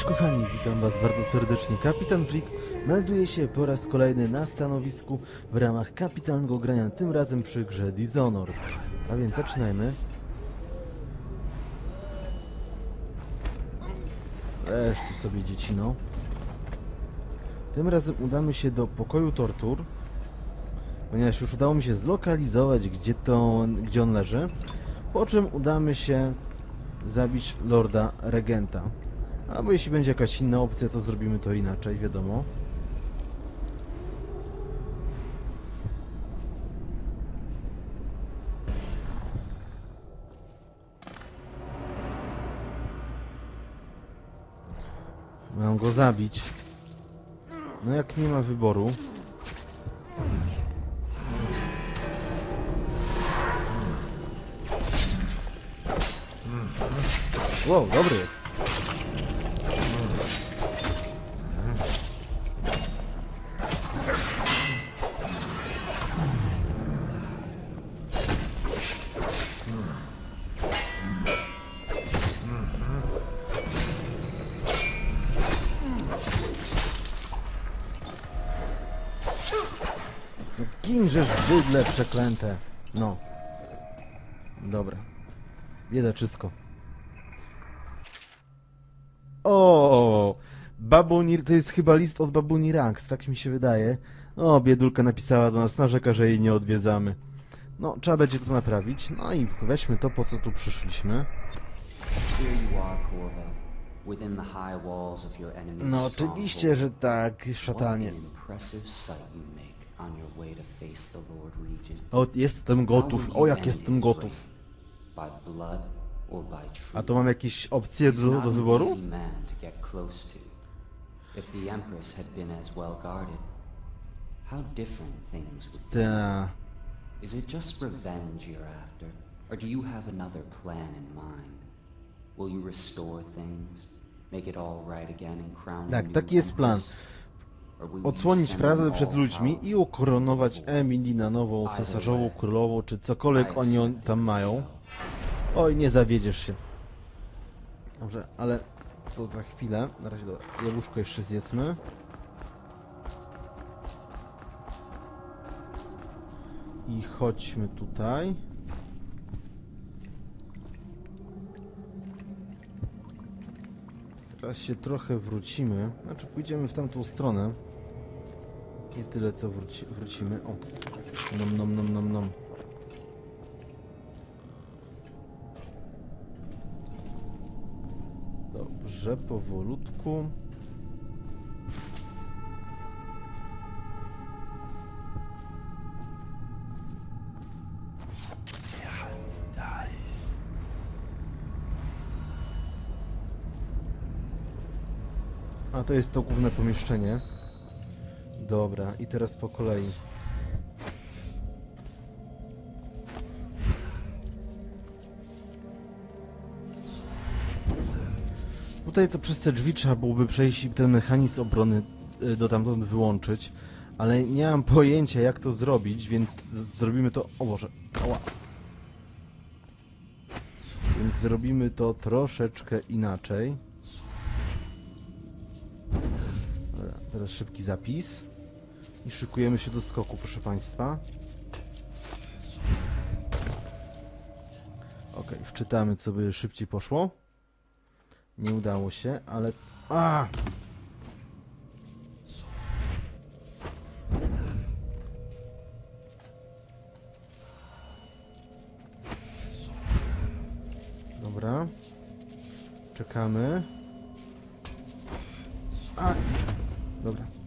Cześć kochani, witam was bardzo serdecznie. Kapitan Freak melduje się po raz kolejny na stanowisku w ramach kapitalnego grania, tym razem przy grze Dishonored. A więc zaczynajmy. Leż tu sobie dziecino. Tym razem udamy się do pokoju tortur, ponieważ już udało mi się zlokalizować, gdzie, to, gdzie on leży. Po czym udamy się zabić Lorda Regenta. Albo jeśli będzie jakaś inna opcja, to zrobimy to inaczej, wiadomo. Mam go zabić. No jak nie ma wyboru. Wow, dobry jest. No ginżesz bydle przeklęte. No. Dobra. Biedaczysko. O, Babunir, to jest chyba list od Babuni Ranks, tak mi się wydaje. O, biedulka napisała do nas, narzeka, że jej nie odwiedzamy. No, trzeba będzie to naprawić. No i weźmy to, po co tu przyszliśmy. No, oczywiście, że tak, szatanie. An impressive sight you make on your way to face the Lord Regent. O, jestem gotów. O, jak jestem gotów. By blood or by truth? A to mam jakieś opcje do, do wyboru? easy man to get close to. If the Empress had been as well guarded, how different things would be. Is it just revenge you're after, or do you have another plan in mind? Will you restore things, make it all right again and crown Tak, taki jest plan. empress? Odsłonić them przed ludźmi i ukoronować Emily na nową cesarzową królową, czy cokolwiek oni tam mają. Oj, nie zawiedziesz się. Dobrze, ale to za chwilę. Na razie dobra, jabłuszko jeszcze zjedzmy. I chodźmy tutaj. Teraz się trochę wrócimy. Znaczy pójdziemy w tamtą stronę. Nie tyle co wróci, wrócimy. O, nom nom nom nom nom. Dobrze, powolutku. A to jest to główne pomieszczenie. Dobra, i teraz po kolei. Tutaj to przez te drzwi trzeba byłoby przejść i ten mechanizm obrony y, do tamtąd wyłączyć, ale nie mam pojęcia jak to zrobić, więc zrobimy to... O Boże, ała. Więc zrobimy to troszeczkę inaczej. Dobra, teraz szybki zapis. I szykujemy się do skoku, proszę Państwa. Ok, wczytamy, co by szybciej poszło. Nie udało się, ale... A! Dobra. Czekamy. A! Dobra.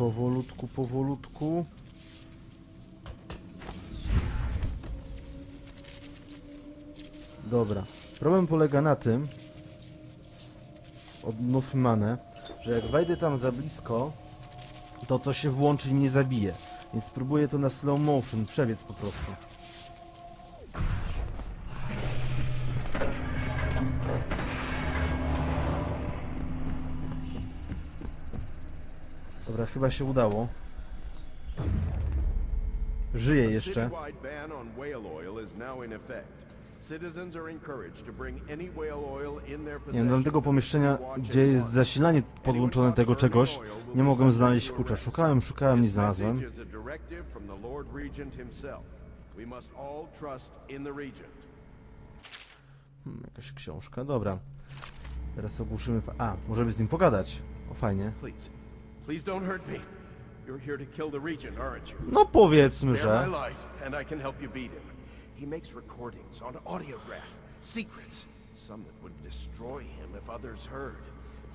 Powolutku, powolutku. Dobra. Problem polega na tym, odnów manę, że jak wejdę tam za blisko, to to się włączy i mnie zabije. Więc spróbuję to na slow motion, przebiec po prostu. Dobra, chyba się udało. Żyje jeszcze. Nie wiem, do tego pomieszczenia, gdzie jest zasilanie podłączone tego czegoś, nie mogłem znaleźć klucza. Szukałem, szukałem, nie znalazłem. Hmm, jakaś książka, dobra. Teraz ogłuszymy... Fa- A, możemy z nim pogadać. O, fajnie. Please, don't hurt me. You're here to kill the Regent, aren't you? No powiedzmy, Spare my life, and I can help you beat him. He makes recordings on audiograph, secrets, some that would destroy him if others heard.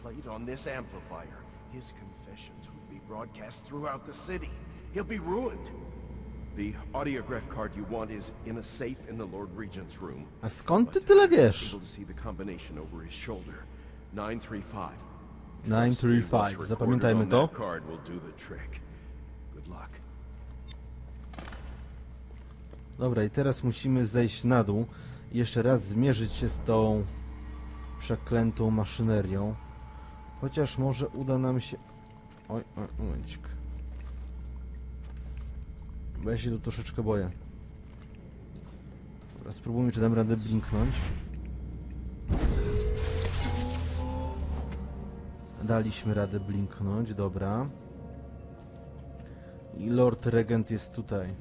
Played on this amplifier, his confessions would be broadcast throughout the city. He'll be ruined. The audiograph card you want is in a safe in the Lord Regent's room. A skąd ty tyle wiesz? Able to see the combination over his shoulder. 935. 935, Trust me, what's zapamiętajmy to. Dobra, i teraz musimy zejść na dół i jeszcze raz zmierzyć się z tą przeklętą maszynerią. Chociaż może uda nam się... Oj, oj, momencik. Bo ja się tu troszeczkę boję. Dobra, spróbujmy, czy dam radę blinknąć. Daliśmy radę blinknąć, dobra. I Lord Regent jest tutaj.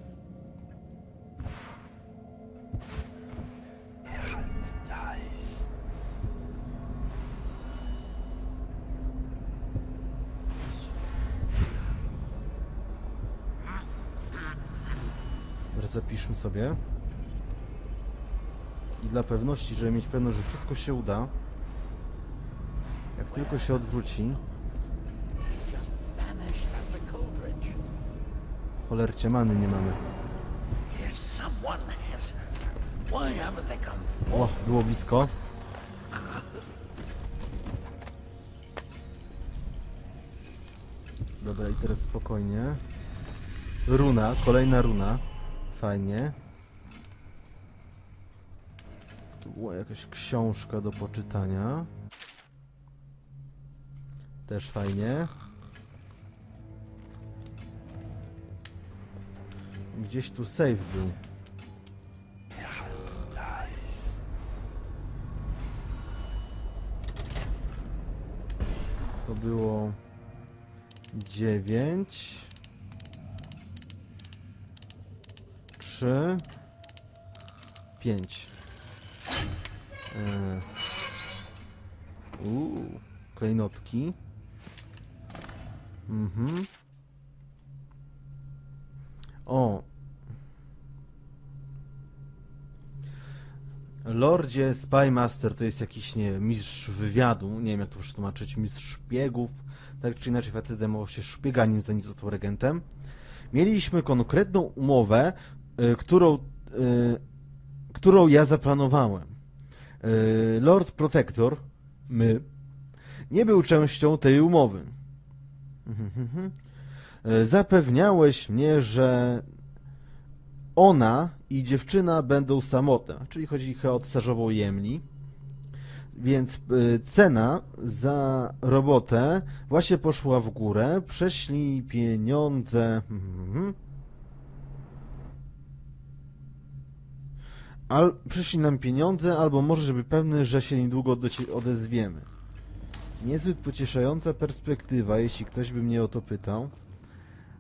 Zapiszmy sobie. I dla pewności, żeby mieć pewność, że wszystko się uda, tylko się odwróci, cholercie many nie mamy. O, było blisko. Dobra, i teraz spokojnie. Runa, kolejna runa. Fajnie. Tu była jakaś książka do poczytania. Też fajnie. Gdzieś tu save był. To było dziewięć, trzy, pięć. E, Uuu, klejnotki. Mhm. O. Lordzie Spymaster to jest jakiś, nie wiem, mistrz wywiadu, nie wiem jak to przetłumaczyć, mistrz szpiegów, tak czy inaczej facet zajmował się szpieganiem zanim został regentem. Mieliśmy konkretną umowę, y, którą, y, którą ja zaplanowałem. Y, Lord Protector, my, nie był częścią tej umowy. Y, Zapewniałeś mnie, że ona i dziewczyna będą samotne, czyli chodzi o cesarzową jemni. Więc y, cena za robotę właśnie poszła w górę. Prześlij pieniądze. Mhm. Al, przyszli nam pieniądze, albo może, żeby pewny, że się niedługo odezwiemy. Niezbyt pocieszająca perspektywa, jeśli ktoś by mnie o to pytał.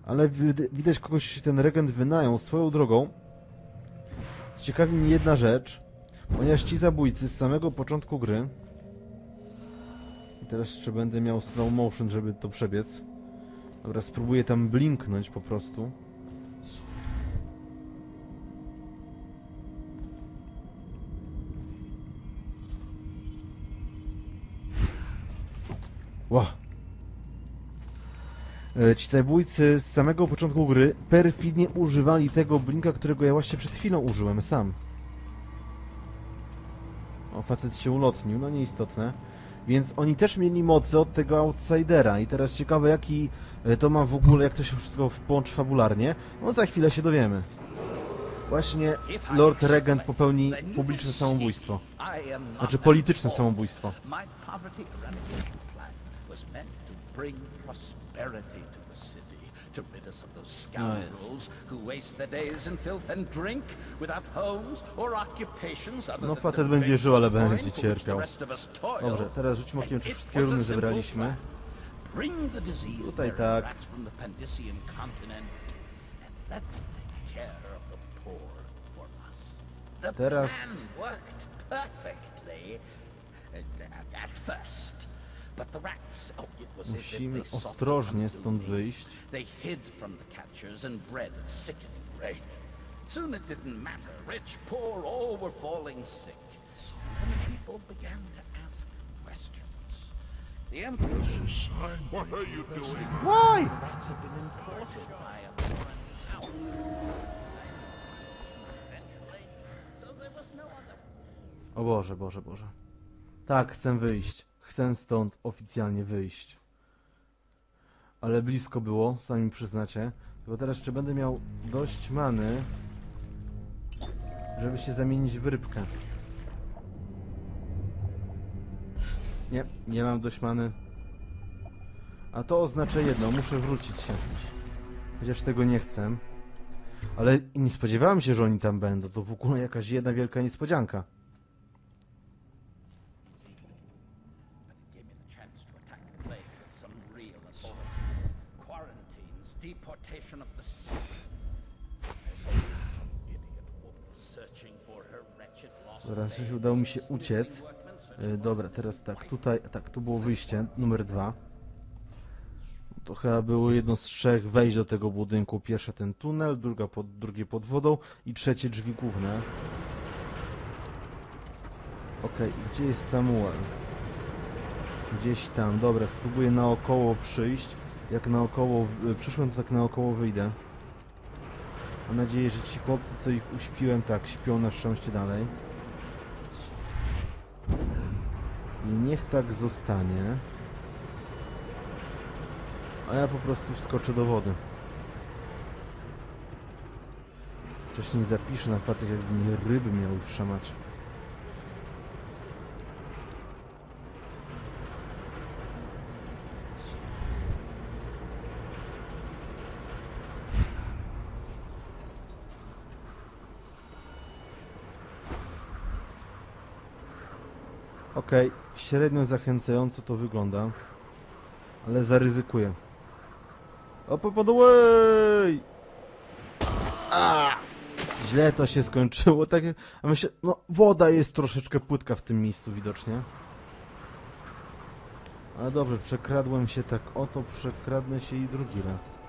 Ale wid- widać kogoś ten regent wynajął swoją drogą. Ciekawi mnie jedna rzecz, ponieważ ci zabójcy z samego początku gry i teraz jeszcze będę miał slow motion, żeby to przebiec. Dobra, spróbuję tam blinknąć po prostu. Ła. E, Ci zabójcy z samego początku gry perfidnie używali tego blinka, którego ja właśnie przed chwilą użyłem sam. O, facet się ulotnił, no nieistotne. Więc oni też mieli mocy od tego outsidera i teraz ciekawe jaki e, to ma w ogóle, jak to się wszystko połączy fabularnie. No za chwilę się dowiemy. Właśnie Lord Regent popełni publiczne samobójstwo. Znaczy polityczne samobójstwo. Was meant to bring prosperity to the city, To rid us of those scoundrels who waste their days in filth and drink without homes or occupations other No facet będzie żył, ale będzie cierpiał. Dobrze, teraz rzućmy okiem, czy wszystkie runy zebraliśmy. Tutaj tak. Teraz- at first. Musimy they sought ostrożnie to stąd wyjść. They hid from the catchers and bred at sickening rate. Soon it didn't matter. Rich, poor, all were falling sick. And then people began to ask questions. The Emperor What are you doing? Why? rats had been imported by a foreign power. Eventually, so there was no other O Boże, Boże, Boże. Tak, chcę wyjść. Chcę stąd oficjalnie wyjść. Ale blisko było, sami przyznacie. Tylko teraz jeszcze będę miał dość many, żeby się zamienić w rybkę. Nie, nie mam dość many. A to oznacza jedno, muszę wrócić się. Chociaż tego nie chcę. Ale nie spodziewałem się, że oni tam będą. To w ogóle jakaś jedna wielka niespodzianka. Się udało mi się uciec. E, Dobra, teraz tak, tutaj, tak, tu było wyjście, numer dwa. To chyba było jedno z trzech wejść do tego budynku. Pierwsze ten tunel, druga pod, drugie pod wodą i trzecie drzwi główne. Okej, gdzie jest Samuel? Gdzieś tam, dobra, spróbuję naokoło przyjść. Jak naokoło w- przyszłem, to tak naokoło wyjdę. Mam nadzieję, że ci chłopcy, co ich uśpiłem, tak śpią na szczęście dalej. I niech tak zostanie. A ja po prostu wskoczę do wody. Wcześniej zapiszę na patek, jakby mnie ryby miały wszamać. Okej, średnio zachęcająco to wygląda, ale zaryzykuję. Up, up! Źle to się skończyło, tak, a myślę, no woda jest troszeczkę płytka w tym miejscu widocznie. Ale dobrze, przekradłem się tak oto, przekradnę się i drugi raz.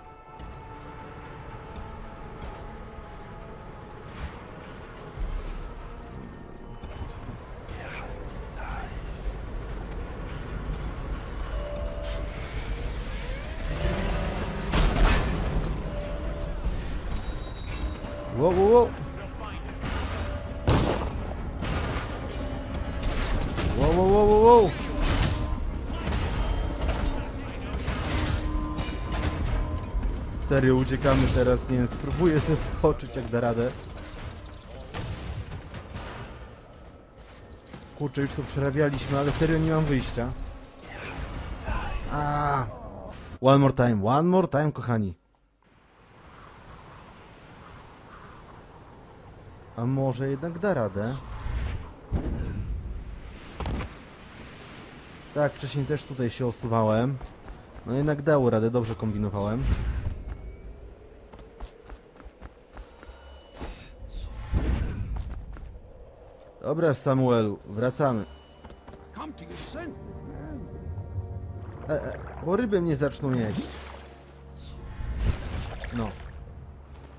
Wow, wow, wow. Serio, uciekamy teraz, nie wiem, spróbuję zeskoczyć jak da radę. Kurczę, już to przerabialiśmy, ale serio nie mam wyjścia. One more time, one more time, kochani. A może jednak da radę? Tak, wcześniej też tutaj się osuwałem. No jednak dało radę, dobrze kombinowałem. Dobra, Samuelu, wracamy. E, e, bo ryby mnie zaczną jeść. No,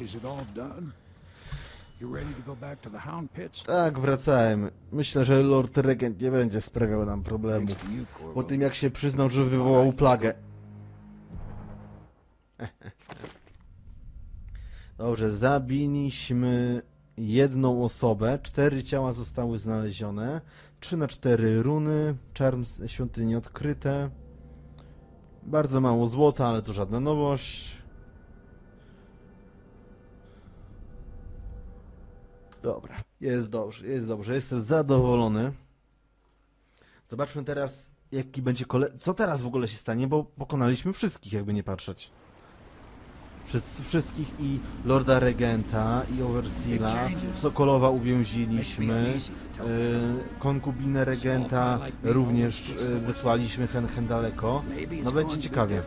Is it all done? Tak, wracałem. Myślę, że Lord Regent nie będzie sprawiał nam problemu. Po tym jak się przyznał, że wywołał plagę. Dobrze, zabiliśmy jedną osobę. Cztery ciała zostały znalezione. Trzy na cztery runy. Czarm świątyni odkryte. Bardzo mało złota, ale to żadna nowość. Dobra, jest dobrze, jest dobrze. Jestem zadowolony. Zobaczmy teraz, jaki będzie kole... Co teraz w ogóle się stanie, bo pokonaliśmy wszystkich, jakby nie patrzeć. Przez wszystkich i Lorda Regenta, i Overseala, Sokolowa uwięziliśmy, y, konkubinę Regenta również y, wysłaliśmy hen, hen daleko. No będzie ciekawie.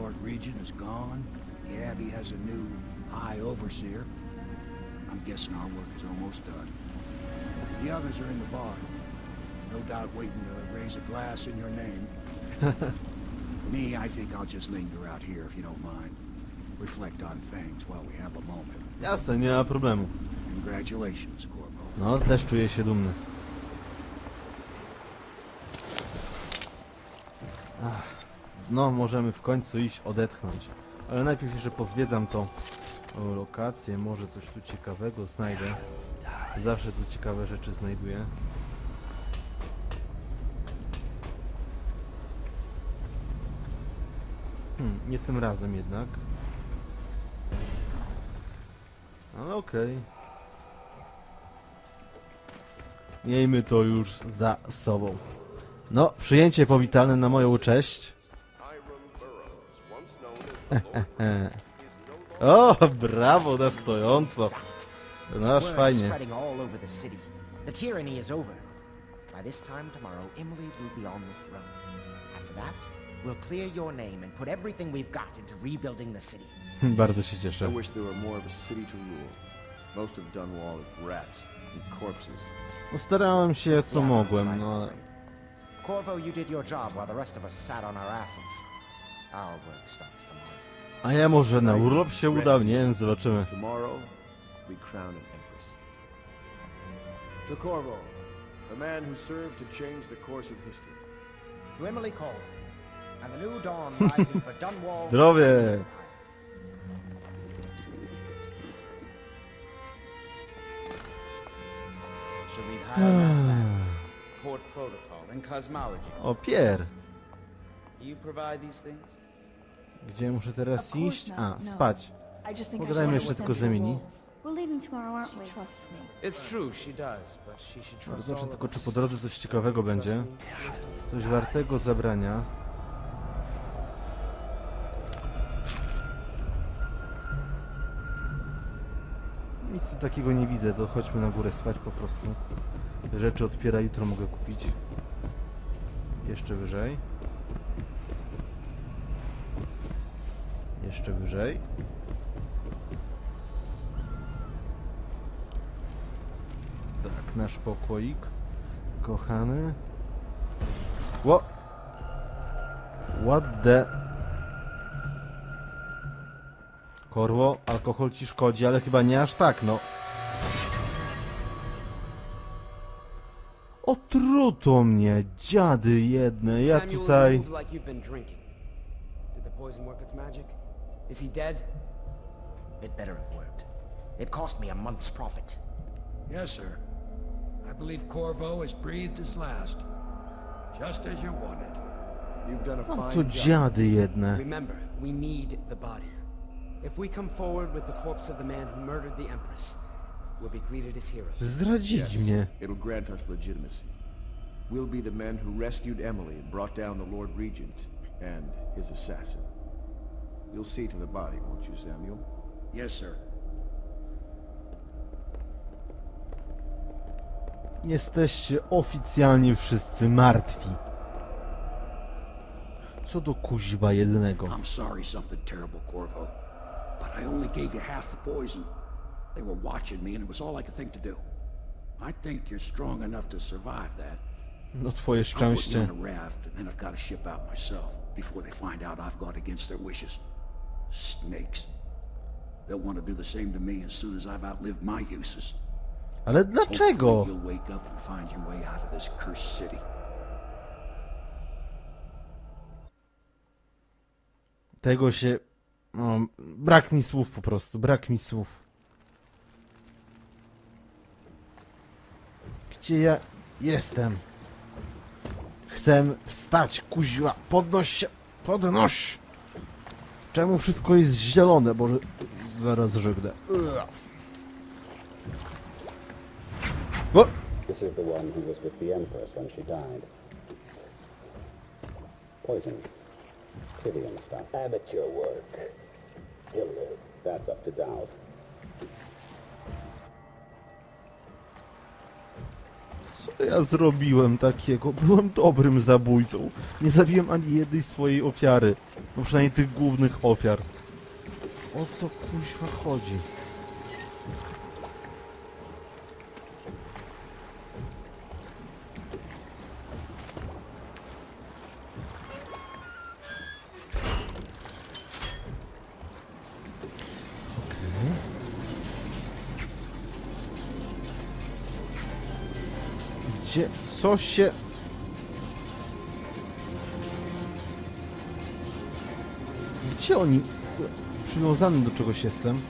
Lord Regent is gone. The Abbey has a new High Overseer. I'm guessing our work is almost done. The others are in the bar. No doubt waiting to raise a glass in your name. Me, I think I'll just linger out here if you don't mind. Reflect on things while we have a moment. Jasne, nie ma problemu. Congratulations, Corvo. No, też czuję się dumny. Ach, no, możemy w końcu iść odetchnąć. Ale najpierw jeszcze pozwiedzam tą o, lokację, może coś tu ciekawego znajdę. Zawsze tu ciekawe rzeczy znajduję. Hmm, nie tym razem jednak. Ale okej. Miejmy to już za sobą. No, przyjęcie powitalne na moją cześć. O, brawo na stojąco. No aż fajnie. the tyranny is over. By this time tomorrow, Emily will be on the throne. After that, we'll clear your name and put everything we've got into rebuilding the city. Bardzo się I cieszę. wish there were more of a city to rule. Most of Dunwall is rats and corpses. Postarałem się co mogłem, no ale... Corvo, you did your job while the rest of us sat on our asses. Our work starts tomorrow. A ja może na urlop się uda? Nie wiem, zobaczymy. To Corvo, a man who served to change the course of history. To Emily Cole, and the new dawn rising for Dunwall. Zdrowie! O, Pier! You provide these things? Gdzie muszę teraz iść? A, no. spać. Pogadajmy jeszcze tylko z Emily. Zobaczę all tylko, czy po drodze coś ciekawego będzie. Coś wartego zabrania. Nic tu takiego nie widzę, to chodźmy na górę spać po prostu. Rzeczy odpiera jutro mogę kupić. Jeszcze wyżej. Jeszcze wyżej. Tak, nasz pokoik. Kochany. Ło! What the... Korło, alkohol ci szkodzi, ale chyba nie aż tak, no. Otruto mnie, dziady jedne, ja Samuel, tutaj... you move like you've been drinking. Did the poison work its magic? Is he dead? It better have worked. It cost me a month's profit. Yes, sir. I believe Corvo has breathed his last. Just as you wanted. You've done a Mam fine tu job. dziady jedne. Remember, we need the body. If we come forward with the corpse of the man who murdered the Empress, we'll be greeted as heroes. Zdradzili mnie. It'll grant us legitimacy. We'll be the men who rescued Emily and brought down the Lord Regent and his assassin. You'll see to the body, won't you, Samuel? Yes, sir. Jesteście oficjalnie wszyscy martwi. Co do kuźwa jednego. I'm sorry something terrible, Corvo. But I only gave you half the poison. They were watching me and it was all I could think to do. I think you're strong enough to survive that. No twoje I'll put you szczęście. on a raft and then I've got to ship out myself before they find out I've gone against their wishes. Snakes. They'll want to do the same to me as soon as I've outlived my uses. Ale dlaczego? you'll wake up and find your way out of this cursed city. Tego się... No, brak mi słów po prostu, brak mi słów. Gdzie ja jestem? Chcę wstać, kuźwa, podnoś się, podnoś! Czemu wszystko jest zielone? Boże, zaraz. O! This is the one who was with the Empress when she died. Poisoned. Tyrian stuff. Amateur work. that's up to doubt. Co ja zrobiłem takiego? Byłem dobrym zabójcą. Nie zabiłem ani jednej swojej ofiary. No przynajmniej tych głównych ofiar. O co kuźwa chodzi? Gdzie? Co się... Gdzie oni... Przywiązany do czegoś jestem.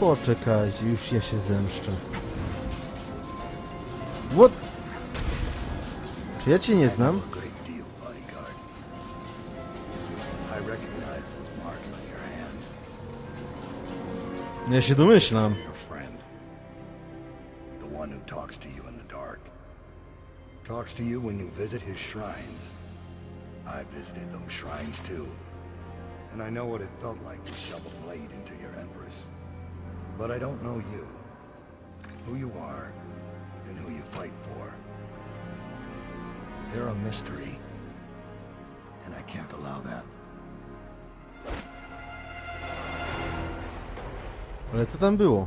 Poczekajcie, już ja się zemszczę. What? Czy ja cię nie znam? Your friend. The one who talks to you in the dark. Talks to you when you visit his shrines. I visited those shrines too. And I know what it felt like to shove a blade into your empress. But I don't know you. Who you are, and who you fight for. You're a mystery. And I can't allow that. Ale co tam było?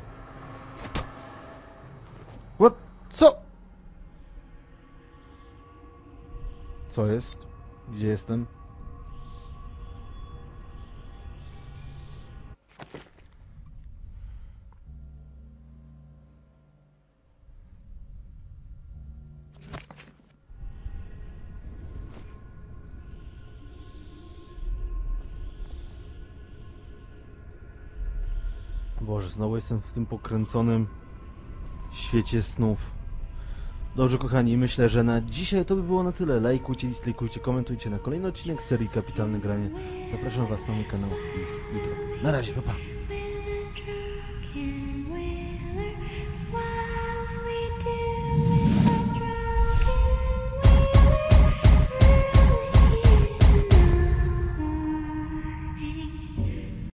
What? Co? Co jest? Gdzie jestem? Boże, znowu jestem w tym pokręconym świecie snów. Dobrze, kochani, myślę, że na dzisiaj to by było na tyle. Lajkujcie, dislajkujcie, komentujcie na kolejny odcinek serii Kapitalne Granie. Zapraszam Was na mój kanał już jutro. Na razie, pa pa!